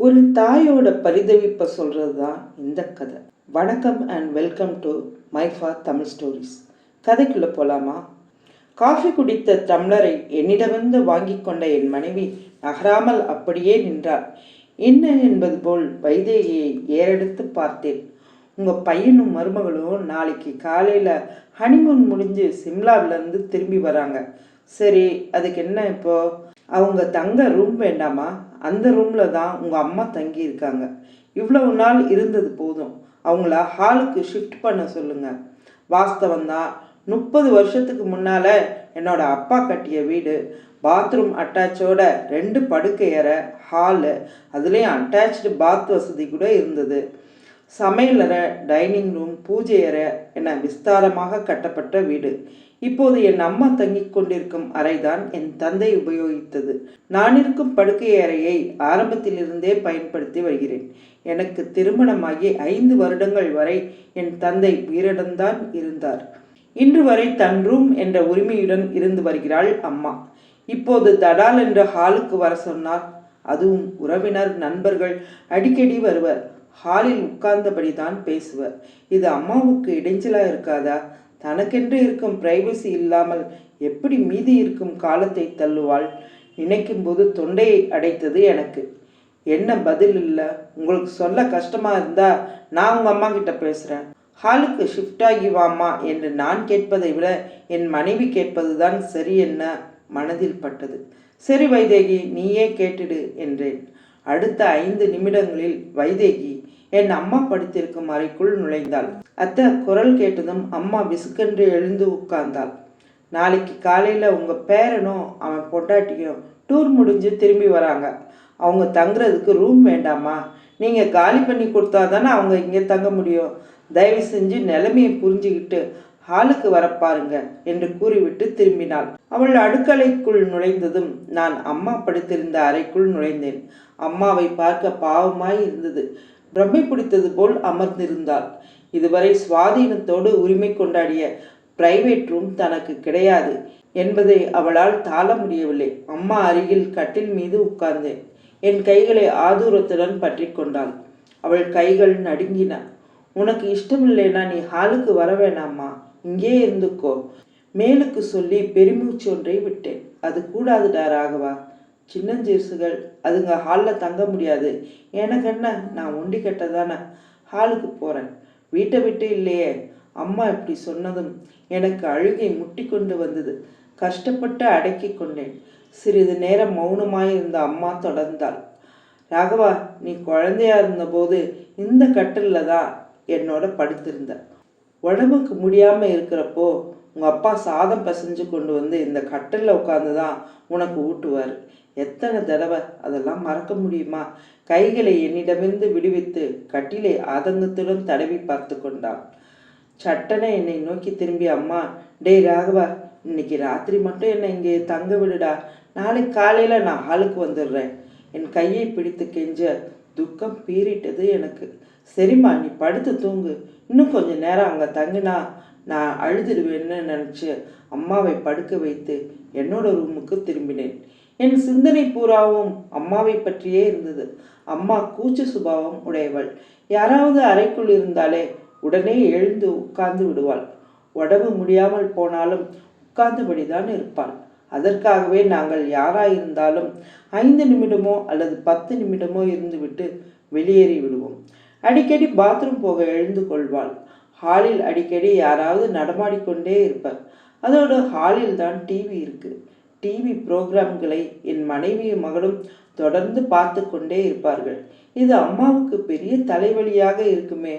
ஒரு தாயோட பரிதவிப்பை சொல்கிறது தான் இந்த கதை. வணக்கம் and welcome to Maifa Tamil stories கதைக்குள்ளே போகலாமா காஃபி குடித்த டம்ளரை என்னிடமிருந்து வாங்கி கொண்ட என் மனைவி நகராமல் அப்படியே நின்றாள். என்ன என்பது போல் வைதேகியை ஏறெடுத்து பார்த்தேன். உங்கள் பையனும் மருமகளும் நாளைக்கு காலையில் ஹனிமூன் முடிஞ்சு சிம்லாவிலேருந்து திரும்பி வராங்க. சரி அதுக்கு என்ன இப்போது அவங்க தங்க ரூம் வேண்டாமா? அந்த ரூமில் தான் உங்கள் அம்மா தங்கி இருக்காங்க இவ்வளவு நாள் இருந்தது போதும். அவங்கள ஹாலுக்கு ஷிஃப்ட் பண்ண சொல்லுங்கள் வாஸ்தவம் தான். முப்பது வருஷத்துக்கு முன்னால் என்னோட அப்பா கட்டிய வீடு பாத்ரூம் அட்டாச்சோட ரெண்டு படுக்கை ஹாலு அதுலேயும் அட்டாச்சு பாத் வசதி கூட இருந்தது. சமையலறை டைனிங் ரூம் பூஜை அறை என விஸ்தாரமாக கட்டப்பட்ட வீடு. இப்போது என் அம்மா தங்கிக் கொண்டிருக்கும் அறைதான் என் தந்தை உபயோகித்தது. நான் இருக்கும் படுக்கை அறையை ஆரம்பத்திலிருந்தே பயன்படுத்தி வருகிறேன். எனக்கு திருமணமாகி ஐந்து வருடங்கள் வரை என் தந்தை உயிரிடம்தான் இருந்தார். இன்று வரை தன் ரூம் என்ற உரிமையுடன் இருந்து வருகிறாள் அம்மா. இப்போது தடால் என்ற ஹாலுக்கு வர சொன்னார் அதுவும் உறவினர் நண்பர்கள் அடிக்கடி வருவர். ஹாலில் உட்கார்ந்தபடி தான் பேசுவர். இது அம்மாவுக்கு இடைஞ்சலா இருக்காதா? தனக்கென்று இருக்கும் பிரைவசி இல்லாமல் எப்படி மீதி இருக்கும் காலத்தை தள்ளுவாள்? நினைக்கும் போது தொண்டையை அடைத்தது எனக்கு. என்ன பதில் இல்லை. உங்களுக்கு சொல்ல கஷ்டமா இருந்தா நான் உங்க அம்மா கிட்ட பேசுறேன். ஹாலுக்கு ஷிஃப்ட் ஆகி வாமா என்று நான் கேட்பதை விட என் மனைவி கேட்பதுதான் சரி என்ன மனதில் பட்டது. சரி வைதேகி நீயே கேட்டுடு என்றேன். அடுத்த ஐந்து நிமிடங்களில் வைதேகி என் அம்மா படுத்திருக்கும் அறைக்குள் நுழைந்தாள். அத்தை குரல் கேட்டதும் அம்மா விசுக்கென்று எழுந்து உட்கார்ந்தாள். நாளைக்கு காலையில் உங்கள் பேரனும் அவன் பொண்டாட்டியும் டூர் முடிஞ்சு திரும்பி வராங்க. அவங்க தங்குறதுக்கு ரூம் வேண்டாமா? நீங்கள் காலி பண்ணி கொடுத்தா தானே அவங்க இங்கே தங்க முடியும். தயவு செஞ்சு நிலைமையை புரிஞ்சுக்கிட்டு ஹாலுக்கு வரப்பாருங்க என்று கூறிவிட்டு திரும்பினாள். அவள் அடுக்கலைக்குள் நுழைந்ததும் நான் அம்மா படுத்திருந்த அறைக்குள் நுழைந்தேன். அம்மாவை பார்க்க பாவமாய் இருந்தது. பிரம்மை பிடித்தது போல் அமர்ந்திருந்தாள். இதுவரை சுவாதீனத்தோடு உரிமை கொண்டாடிய பிரைவேட் ரூம் தனக்கு கிடையாது என்பதை அவளால் தாழ முடியவில்லை. அம்மா அருகில் கட்டில் மீது உட்கார்ந்தேன். என் கைகளை ஆதூரத்துடன் பற்றி கொண்டாள். அவள் கைகள் நடுங்கின. உனக்கு இஷ்டமில்லைனா நீ ஹாலுக்கு வர வேணாமா இங்கே இருந்துக்கோ. மேலுக்கு சொல்லி பெருமூச்சு ஒன்றை விட்டேன். அது கூடாதுடா ராகவா. சின்னஞ்சிறுசுகள் அதுங்க ஹாலில் தங்க முடியாது. எனக்கு என்ன நான் ஒண்டி கட்டதானே? ஹாலுக்கு போகிறேன் வீட்டை விட்டு இல்லையே. அம்மா இப்படி சொன்னதும் எனக்கு அழுகை முட்டி கொண்டு வந்தது. கஷ்டப்பட்டு அடக்கி கொண்டேன். சிறிது நேரம் மௌனமாயிருந்த அம்மா தொடர்ந்தாள். ராகவா நீ குழந்தையா இருந்தபோது இந்த கட்டிலில் தான் என்னோட படுத்திருந்த. உடம்புக்கு முடியாமல் இருக்கிறப்போ உங்கள் அப்பா சாதம் பிசைஞ்சு கொண்டு வந்து இந்த கட்டிலில் உட்காந்து தான் உனக்கு ஊட்டுவார். எத்தனை தடவை அதெல்லாம் மறக்க முடியுமா? கைகளை என்னிடமிருந்து விடுவித்து கட்டிலை ஆதங்கத்துடன் தடவி பார்த்து கொண்டான். சட்டனை என்னை நோக்கி திரும்பி அம்மா டேய் ராகவா இன்னைக்கு ராத்திரி மட்டும் என்னை இங்கே தங்க விடுடா. நாளைக்கு காலையில் நான் ஹாலுக்கு வந்துடுறேன். என் கையை பிடித்து கெஞ்ச துக்கம் பீறிட்டது எனக்கு. சரிம்மா நீ படுத்து தூங்கு. இன்னும் கொஞ்சம் நேரம் அங்கே தங்கினா நான் அழுதுடுவேன்னு நினச்சி அம்மாவை படுக்க வைத்து என்னோட ரூமுக்கு திரும்பினேன். என் சிந்தனை பூராவும் அம்மாவை பற்றியே இருந்தது. அம்மா கூச்ச சுபாவம் உடையவள். யாராவது அறைக்குள் இருந்தாலே உடனே எழுந்து உட்கார்ந்து விடுவாள். உடம்பு முடியாமல் போனாலும் உட்கார்ந்தபடிதான் இருப்பாள். அதற்காகவே நாங்கள் யாராயிருந்தாலும் ஐந்து நிமிடமோ அல்லது பத்து நிமிடமோ இருந்துவிட்டு வெளியேறி விடுவோம். அடிக்கடி பாத்ரூம் போக எழுந்து கொள்வாள். ஹாலில் அடிக்கடி யாராவது நடமாடிக்கொண்டே இருப்பார். அதோடு ஹாலில் தான் டிவி இருக்குது டிவி புரோகிராம்களை என் மனைவியும் மகளும் தொடர்ந்து பார்த்து கொண்டே இருப்பார்கள். இது அம்மாவுக்கு பெரிய தலைவலியாக இருக்குமே.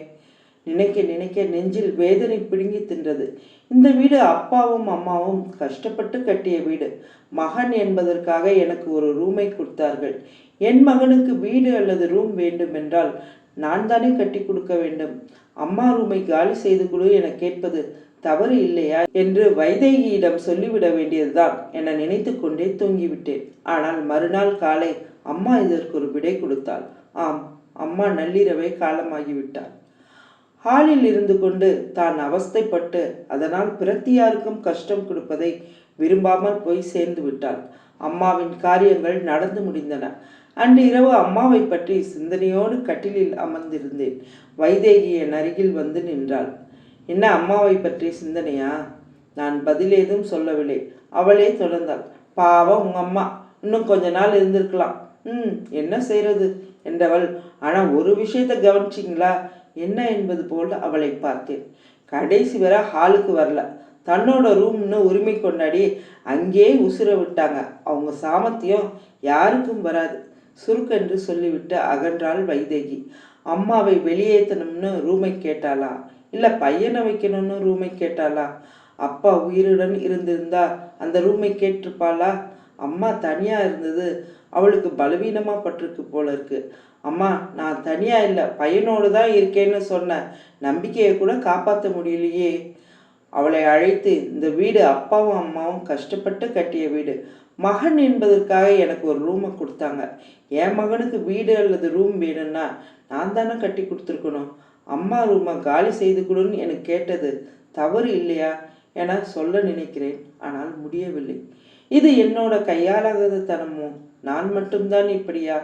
நினைக்க நினைக்க நெஞ்சில் வேதனை பிடுங்கி தின்றது. இந்த வீடு அப்பாவும் அம்மாவும் கஷ்டப்பட்டு கட்டிய வீடு. மகன் என்பதற்காக எனக்கு ஒரு ரூமை கொடுத்தார்கள். என் மகனுக்கு வீடு அல்லது ரூம் வேண்டும் என்றால் நான் தானே கட்டி கொடுக்க வேண்டும். அம்மா ரூமை காலி செய்து கொடு என கேட்பது தவறு இல்லையா என்று வைதேகியிடம் சொல்லிவிட வேண்டியதுதான் என நினைத்து கொண்டே தூங்கிவிட்டேன். ஆனால் மறுநாள் காலை அம்மா இதற்கு ஒரு விடை கொடுத்தாள். ஆம் அம்மா நள்ளிரவே காலமாகிவிட்டாள். ஹாலில் இருந்து கொண்டு தான் அவஸ்தைப்பட்டு அதனால் பிரத்தியாருக்கும் கஷ்டம் கொடுப்பதை விரும்பாமல் போய் சேர்ந்து விட்டாள். அம்மாவின் காரியங்கள் நடந்து முடிந்தன. அன்று இரவு அம்மாவை பற்றி சிந்தனையோடு கட்டிலில் அமர்ந்திருந்தேன். வைதேகியின் அருகில் வந்து நின்றாள். என்ன அம்மாவை பற்றிய சிந்தனையா? நான் பதில் ஏதும் சொல்லவில்லை. அவளே தொடர்ந்தாள். பாவம் உங்க அம்மா. இன்னும் கொஞ்ச நாள் இருந்திருக்கலாம். ம் என்ன செய்யறது என்றவள் ஆனா ஒரு விஷயத்தை கவனிச்சிங்களா? என்ன என்பது போல் அவளை பார்த்தேன். கடைசி வரை ஹாலுக்கு வரல. தன்னோட ரூம்னு உரிமை கொண்டாடி அங்கேயே உசுர விட்டாங்க. அவங்க சாமர்த்தியம் யாருக்கும் வராது. சுருக்கென்று சொல்லிவிட்டு அகன்றாள் வைதேகி. அம்மாவை வெளியேற்றணும்னு ரூமை கேட்டாளா? இல்லை பையனை வைக்கணும்னு ரூமை கேட்டாளா? அப்பா உயிருடன் இருந்திருந்தா அந்த ரூமை கேட்டிருப்பாளா? அம்மா தனியாக இருந்தது. அவளுக்கு பலவீனமாக பட்டிருக்கு போல இருக்கு. அம்மா நான் தனியாக இல்லை பையனோடு தான் இருக்கேன்னு சொன்னேன் நம்பிக்கையை கூட காப்பாற்ற முடியலையே. அவளை அழைத்து இந்த வீடு அப்பாவும் அம்மாவும் கஷ்டப்பட்டு கட்டிய வீடு. மகன் என்பதற்காக எனக்கு ஒரு ரூமை கொடுத்தாங்க. என் மகனுக்கு வீடு அல்லது ரூம் வேணும்னா நான் தானே கட்டி கொடுத்துருக்கணும். அம்மா ரூமை காலி செய்து கொடுன்னு எனக்கு கேட்டது. தவறு இல்லையா என சொல்ல நினைக்கிறேன். ஆனால் முடியவில்லை. இது என்னோட கையாலாகாத தனமோ நான் மட்டும்தான் இப்படியா?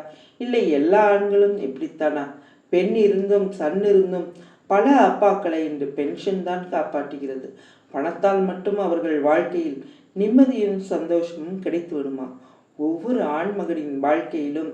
இல்லை எல்லா ஆண்களும் இப்படித்தானா? பெண் இருந்தும் சன் இருந்தும் பல அப்பாக்களை இன்று பென்ஷன் தான் காப்பாற்றுகிறது. பணத்தால் மட்டும் அவர்கள் வாழ்க்கையில் நிம்மதியும் சந்தோஷமும் கிடைத்து விடுமா? ஒவ்வொரு ஆண்மகனின் வாழ்க்கையிலும்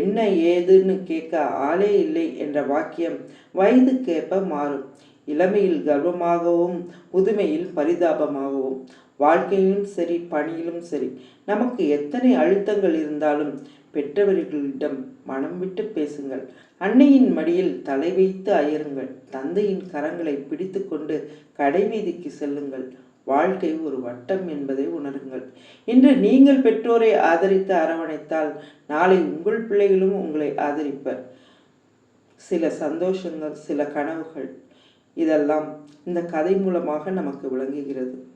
என்ன ஏதுன்னு கேட்க ஆளே இல்லை என்ற வாக்கியம் வயதுக்கேற்ப மாறும். இளமையில் கர்வமாகவும் முதுமையில் பரிதாபமாகவும் வாழ்க்கையிலும் சரி பணியிலும் சரி நமக்கு எத்தனை அழுத்தங்கள் இருந்தாலும் பெற்றவர்களிடம் மனம் விட்டு பேசுங்கள். அன்னையின் மடியில் தலை வைத்து அயருங்கள். தந்தையின் கரங்களை பிடித்துக்கொண்டு கடைவீதிக்கு செல்லுங்கள். வாழ்க்கை ஒரு வட்டம் என்பதை உணருங்கள். இன்று நீங்கள் பெற்றோரை ஆதரித்து அரவணைத்தால் நாளை உங்கள் பிள்ளைகளும் உங்களை ஆதரிப்பர். சில சந்தோஷங்கள் சில கனவுகள் இதெல்லாம் இந்த கதை மூலமாக நமக்கு விளங்குகிறது.